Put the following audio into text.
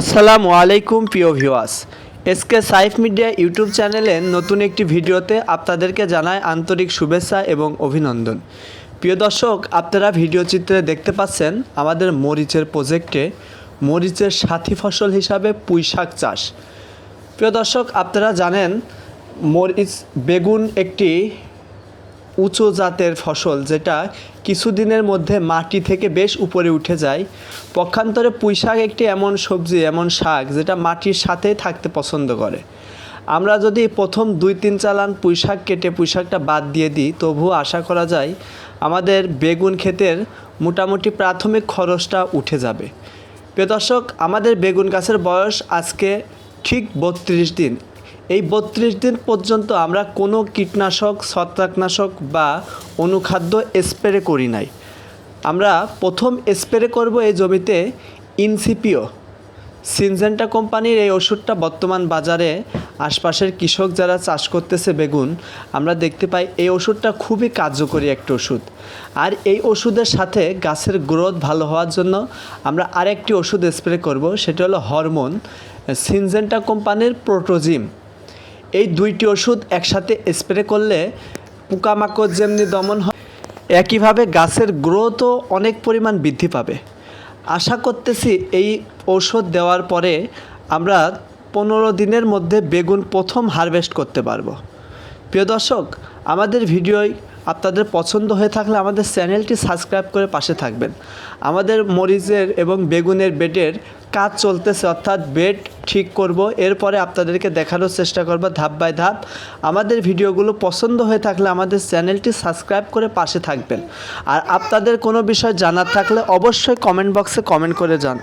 আসসালামু আলাইকুম প্রিয় viewers. SK Saif media YouTube চ্যানেলে নতুন একটি ভিডিওতে আপনাদেরকে জানায় আন্তরিক শুভেচ্ছা এবং অভিনন্দন। প্রিয় দর্শক, আপনারা ভিডিও চিত্রে দেখতে পাচ্ছেন আমাদের মরিচের প্রজেক্টে মরিচের সাথী ফসল হিসাবে পুঁই শাক চাষ। প্রিয় দর্শক, আপনারা জানেন মরিচ বেগুন একটি উঁচু জাতের ফসল যেটা কিছুদিনের মধ্যে মাটি থেকে বেশ উপরে উঠে যায়। পক্ষান্তরে পুঁই শাক একটি এমন সবজি, এমন শাক যেটা মাটির সাথেই থাকতে পছন্দ করে। আমরা যদি প্রথম দুই তিন চালান পুঁই শাক কেটে পুঁই শাকটা বাদ দিয়ে দিই, তবুও আশা করা যায় আমাদের বেগুন ক্ষেতের মোটামুটি প্রাথমিক খরচটা উঠে যাবে। প্রিয় দর্শক, আমাদের বেগুন গাছের বয়স আজকে ঠিক বত্রিশ দিন। এই বত্রিশ দিন পর্যন্ত আমরা কোনো কীটনাশক, ছত্রাকনাশক বা অনুখাদ্য স্প্রে করি নাই। আমরা প্রথম স্প্রে করব এই জমিতে ইনসিপিও। সিনজেন্টা কোম্পানির এই ওষুধটা বর্তমান বাজারে আশপাশের কৃষক যারা চাষ করতেছে বেগুন, আমরা দেখতে পাই এই ওষুধটা খুবই কার্যকরী একটা ওষুধ। আর এই ওষুধের সাথে গাছের গ্রোথ ভালো হওয়ার জন্য আমরা আরেকটি ওষুধ স্প্রে করব, সেটা হলো হরমোন। সিনজেন্টা কোম্পানির প্রোটোজিম। এই দুইটি ওষুধ একসাথে স্প্রে করলে পোকামাকড় যেমনি দমন হয়, একইভাবে গাছের গ্রোথও অনেক পরিমাণ বৃদ্ধি পাবে। আশা করতেছি এই ঔষধ দেওয়ার পরে আমরা পনেরো দিনের মধ্যে বেগুন প্রথম হারভেস্ট করতে পারব। প্রিয় দর্শক, আমাদের ভিডিওই আপনাদের পছন্দ হয়ে থাকলে আমাদের চ্যানেলটি সাবস্ক্রাইব করে পাশে থাকবেন। আমাদের মরিচের এবং বেগুনের বেডের কাজ চলতেছে, অর্থাৎ বেড ঠিক করব, এরপরে আপনাদেরকে দেখানোর চেষ্টা করব ধাপ বাই ধাপ। আমাদের ভিডিওগুলো পছন্দ হয়ে থাকলে আমাদের চ্যানেলটি সাবস্ক্রাইব করে পাশে থাকবেন। আর আপনাদের কোনো বিষয় জানার থাকলে অবশ্যই কমেন্ট বক্সে কমেন্ট করে যান